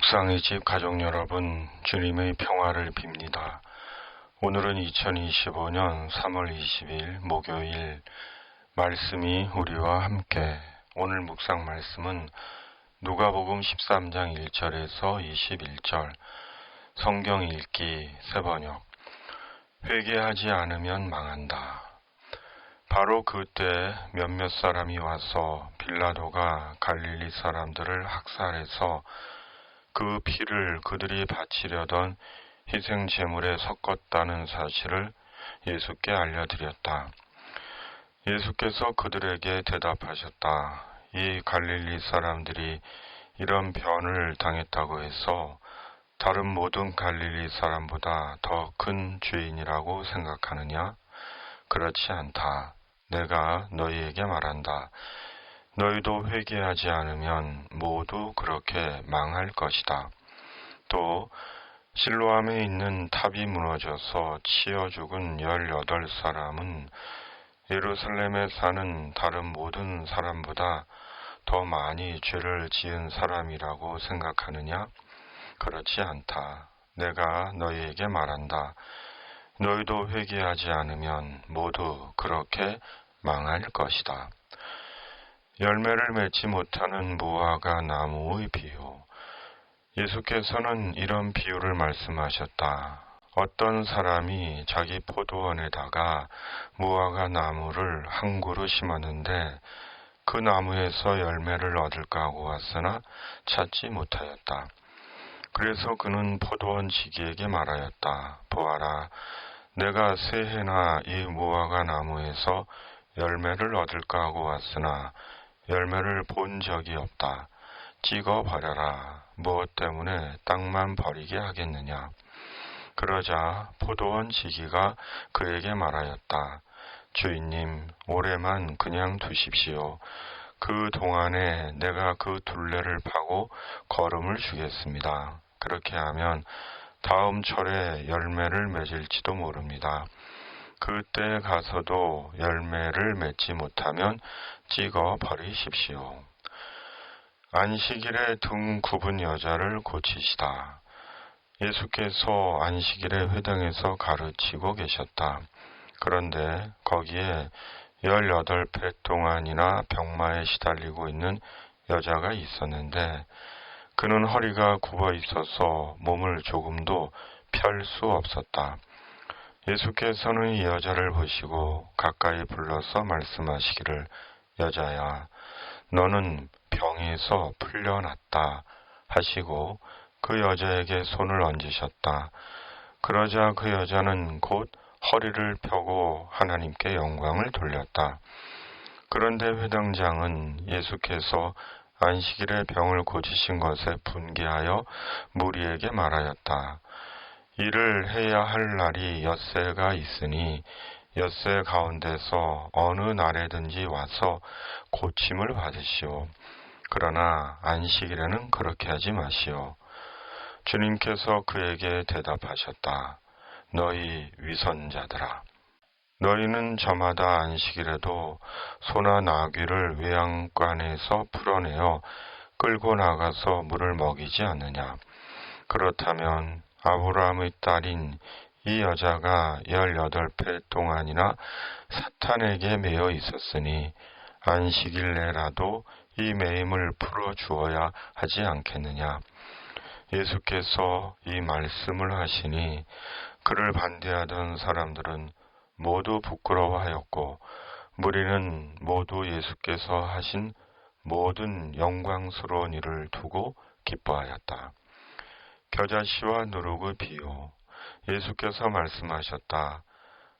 묵상의 집 가족 여러분, 주님의 평화를 빕니다. 오늘은 2025년 3월 20일 목요일 말씀이 우리와 함께 오늘 묵상 말씀은 누가복음 13장 1절에서 21절 성경 읽기 세 번역 회개하지 않으면 망한다. 바로 그때 몇몇 사람이 와서 빌라도가 갈릴리 사람들을 학살해서 그 피를 그들이 바치려던 희생 제물에 섞었다는 사실을 예수께 알려드렸다. 예수께서 그들에게 대답하셨다. 이 갈릴리 사람들이 이런 변을 당했다고 해서 다른 모든 갈릴리 사람보다 더 큰 죄인이라고 생각하느냐? 그렇지 않다. 내가 너희에게 말한다. 너희도 회개하지 않으면 모두 그렇게 망할 것이다. 또 실로암에 있는 탑이 무너져서 치어 죽은 열여덟 사람은 예루살렘에 사는 다른 모든 사람보다 더 많이 죄를 지은 사람이라고 생각하느냐? 그렇지 않다. 내가 너희에게 말한다. 너희도 회개하지 않으면 모두 그렇게 망할 것이다. 열매를 맺지 못하는 무화과 나무의 비유. 예수께서는 이런 비유를 말씀하셨다. 어떤 사람이 자기 포도원에다가 무화과 나무를 한 그루 심었는데 그 나무에서 열매를 얻을까 하고 왔으나 찾지 못하였다. 그래서 그는 포도원 지기에게 말하였다. 보아라, 내가 새해나 이 무화과 나무에서 열매를 얻을까 하고 왔으나 열매를 본 적이 없다. 찍어 버려라. 무엇 때문에 땅만 버리게 하겠느냐. 그러자 포도원 지기가 그에게 말하였다. 주인님, 올해만 그냥 두십시오. 그 동안에 내가 그 둘레를 파고 걸음을 주겠습니다. 그렇게 하면 다음 철에 열매를 맺을지도 모릅니다. 그때 가서도 열매를 맺지 못하면 찍어 버리십시오. 안식일에 등 굽은 여자를 고치시다. 예수께서 안식일에 회당에서 가르치고 계셨다. 그런데 거기에 18배 동안이나 병마에 시달리고 있는 여자가 있었는데 그는 허리가 굽어 있어서 몸을 조금도 펼 수 없었다. 예수께서는 이 여자를 보시고 가까이 불러서 말씀하시기를 여자야 너는 병에서 풀려났다 하시고 그 여자에게 손을 얹으셨다. 그러자 그 여자는 곧 허리를 펴고 하나님께 영광을 돌렸다. 그런데 회당장은 예수께서 안식일에 병을 고치신 것에 분개하여 무리에게 말하였다. 일을 해야 할 날이 엿새가 있으니 엿새 가운데서 어느 날에든지 와서 고침을 받으시오. 그러나 안식일에는 그렇게 하지 마시오. 주님께서 그에게 대답하셨다. 너희 위선자들아. 너희는 저마다 안식일에도 소나 나귀를 외양간에서 풀어내어 끌고 나가서 물을 먹이지 않느냐. 그렇다면 아브라함의 딸인 이 여자가 열여덟 배 동안이나 사탄에게 매여 있었으니 안식일 내라도 이 매임을 풀어 주어야 하지 않겠느냐. 예수께서 이 말씀을 하시니 그를 반대하던 사람들은 모두 부끄러워하였고 무리는 모두 예수께서 하신 모든 영광스러운 일을 두고 기뻐하였다. 겨자씨와 누룩의 비유. 예수께서 말씀하셨다.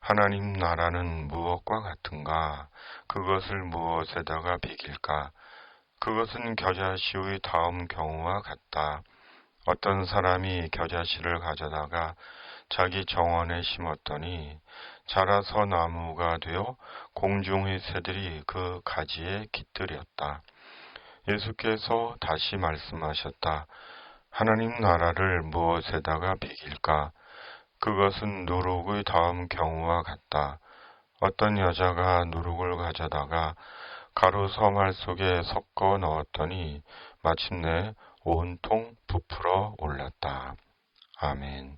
하나님 나라는 무엇과 같은가? 그것을 무엇에다가 비길까? 그것은 겨자씨의 다음 경우와 같다. 어떤 사람이 겨자씨를 가져다가 자기 정원에 심었더니 자라서 나무가 되어 공중의 새들이 그 가지에 깃들였다. 예수께서 다시 말씀하셨다. 하나님 나라를 무엇에다가 비길까? 그것은 누룩의 다음 경우와 같다. 어떤 여자가 누룩을 가져다가 가루 서말 속에 섞어 넣었더니 마침내 온통 부풀어 올랐다. 아멘.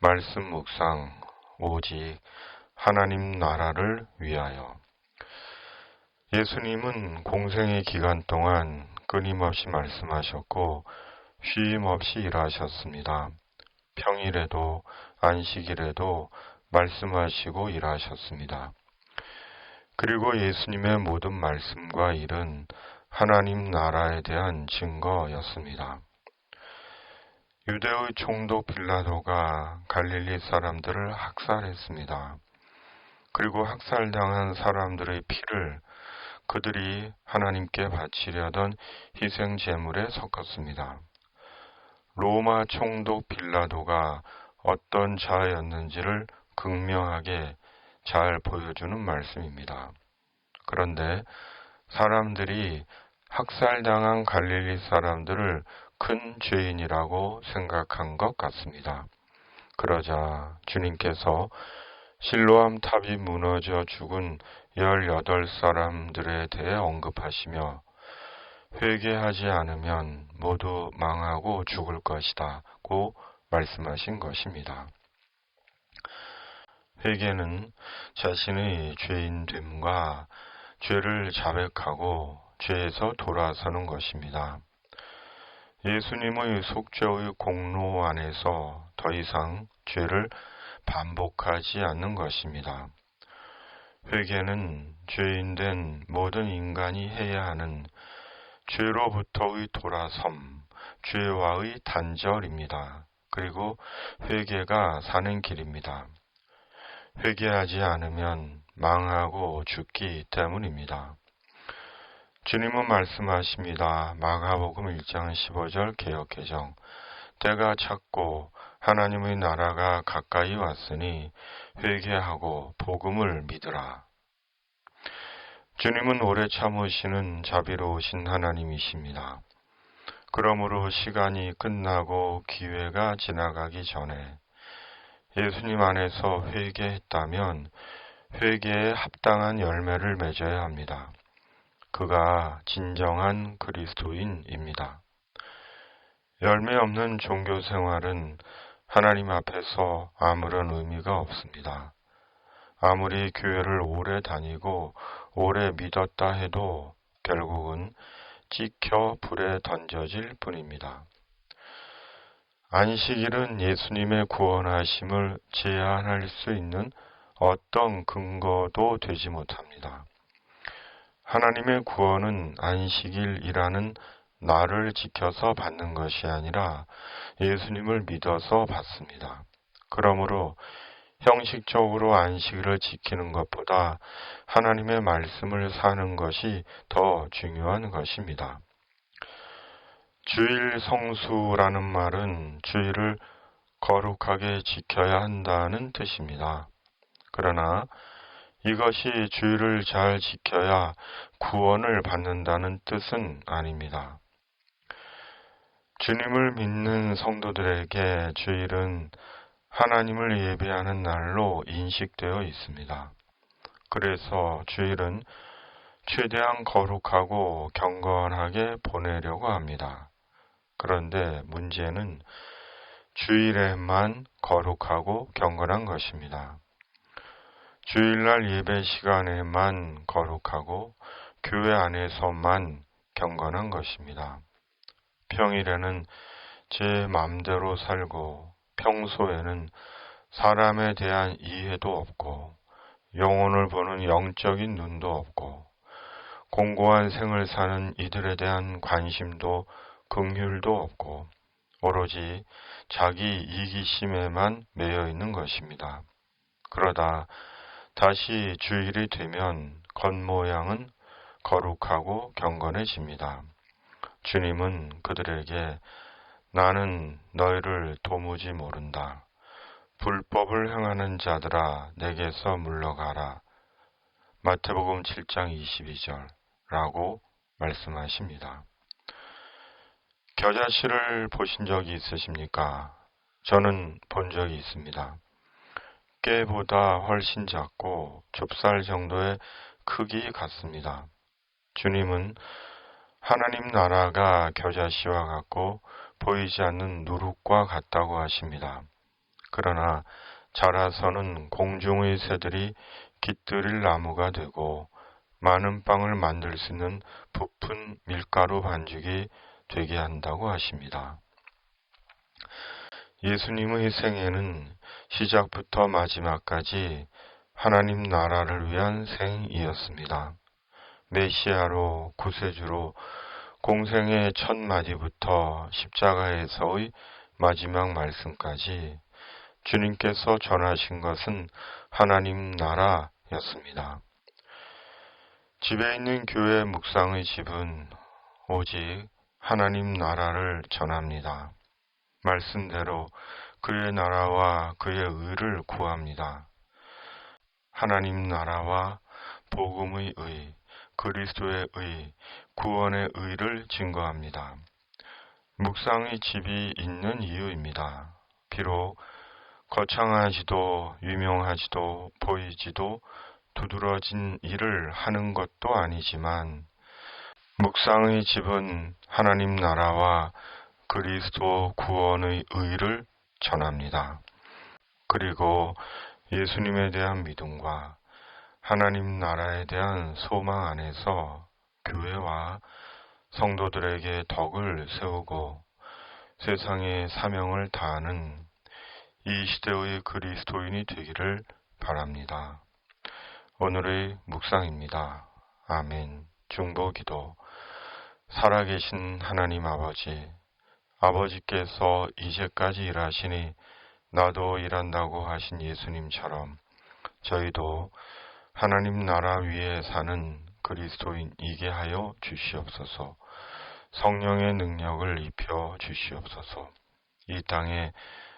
말씀 묵상 오직 하나님 나라를 위하여 예수님은 공생의 기간 동안 끊임없이 말씀하셨고 쉼 없이 일하셨습니다. 평일에도 안식일에도 말씀하시고 일하셨습니다. 그리고 예수님의 모든 말씀과 일은 하나님 나라에 대한 증거였습니다. 유대의 총독 빌라도가 갈릴리 사람들을 학살했습니다. 그리고 학살당한 사람들의 피를 그들이 하나님께 바치려던 희생 제물에 섞었습니다. 로마 총독 빌라도가 어떤 자였는지를 극명하게 잘 보여주는 말씀입니다. 그런데 사람들이 학살당한 갈릴리 사람들을 큰 죄인이라고 생각한 것 같습니다. 그러자 주님께서 실로암 탑이 무너져 죽은 18 사람들에 대해 언급하시며 회개하지 않으면 모두 망하고 죽을 것이다. 고 말씀하신 것입니다. 회개는 자신의 죄인됨과 죄를 자백하고 죄에서 돌아서는 것입니다. 예수님의 속죄의 공로 안에서 더 이상 죄를 반복하지 않는 것입니다. 회개는 죄인된 모든 인간이 해야 하는 죄로부터의 돌아섬, 죄와의 단절입니다. 그리고 회개가 사는 길입니다. 회개하지 않으면 망하고 죽기 때문입니다. 주님은 말씀하십니다. 마가복음 1장 15절 개혁개정 때가 찼고 하나님의 나라가 가까이 왔으니 회개하고 복음을 믿으라. 주님은 오래 참으시는 자비로우신 하나님이십니다. 그러므로 시간이 끝나고 기회가 지나가기 전에 예수님 안에서 회개했다면 회개에 합당한 열매를 맺어야 합니다. 그가 진정한 그리스도인입니다. 열매 없는 종교 생활은 하나님 앞에서 아무런 의미가 없습니다. 아무리 교회를 오래 다니고 오래 믿었다 해도 결국은 찍혀 불에 던져질 뿐입니다. 안식일은 예수님의 구원하심을 제한할 수 있는 어떤 근거도 되지 못합니다. 하나님의 구원은 안식일이라는 나를 지켜서 받는 것이 아니라 예수님을 믿어서 받습니다. 그러므로 형식적으로 안식일을 지키는 것보다 하나님의 말씀을 사는 것이 더 중요한 것입니다. 주일 성수라는 말은 주일을 거룩하게 지켜야 한다는 뜻입니다. 그러나 이것이 주일을 잘 지켜야 구원을 받는다는 뜻은 아닙니다. 주님을 믿는 성도들에게 주일은 하나님을 예배하는 날로 인식되어 있습니다. 그래서 주일은 최대한 거룩하고 경건하게 보내려고 합니다. 그런데 문제는 주일에만 거룩하고 경건한 것입니다. 주일날 예배 시간에만 거룩하고 교회 안에서만 경건한 것입니다. 평일에는 제 맘대로 살고 평소에는 사람에 대한 이해도 없고 영혼을 보는 영적인 눈도 없고 공고한 생을 사는 이들에 대한 관심도 긍휼도 없고 오로지 자기 이기심에만 매여 있는 것입니다. 그러다 다시 주일이 되면 겉모양은 거룩하고 경건해집니다. 주님은 그들에게 나는 너희를 도무지 모른다. 불법을 행하는 자들아 내게서 물러가라. 마태복음 7장 22절 라고 말씀하십니다. 겨자씨를 보신 적이 있으십니까? 저는 본 적이 있습니다. 깨보다 훨씬 작고 좁쌀 정도의 크기 같습니다. 주님은 하나님 나라가 겨자씨와 같고 보이지 않는 누룩과 같다고 하십니다. 그러나 자라서는 공중의 새들이 깃들일 나무가 되고 많은 빵을 만들 수 있는 부푼 밀가루 반죽이 되게 한다고 하십니다. 예수님의 생애는 시작부터 마지막까지 하나님 나라를 위한 생이었습니다. 메시아로 구세주로 공생의 첫 마디부터 십자가에서의 마지막 말씀까지 주님께서 전하신 것은 하나님 나라였습니다. 집에 있는 교회 묵상의 집은 오직 하나님 나라를 전합니다. 말씀대로 그의 나라와 그의 의를 구합니다. 하나님 나라와 복음의 의, 그리스도의 의, 구원의 의를 증거합니다. 묵상의 집이 있는 이유입니다. 비록 거창하지도 유명하지도 보이지도 두드러진 일을 하는 것도 아니지만 묵상의 집은 하나님 나라와 그리스도 구원의 의를 전합니다. 그리고 예수님에 대한 믿음과 하나님 나라에 대한 소망 안에서 교회와 성도들에게 덕을 세우고 세상의 사명을 다하는 이 시대의 그리스도인이 되기를 바랍니다. 오늘의 묵상입니다. 아멘. 중보 기도. 살아계신 하나님 아버지, 아버지께서 이제까지 일하시니 나도 일한다고 하신 예수님처럼 저희도 하나님 나라 위에 사는 그리스도인이게 하여 주시옵소서. 성령의 능력을 입혀 주시옵소서. 이 땅에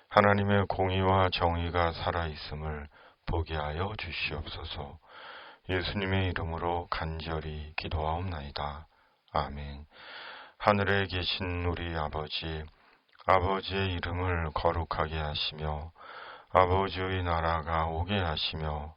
하나님의 공의와 정의가 살아 있음을 보게 하여 주시옵소서. 예수님의 이름으로 간절히 기도하옵나이다. 아멘. 하늘에 계신 우리 아버지, 아버지의 이름을 거룩하게 하시며, 아버지의 나라가 오게 하시며,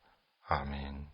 아멘.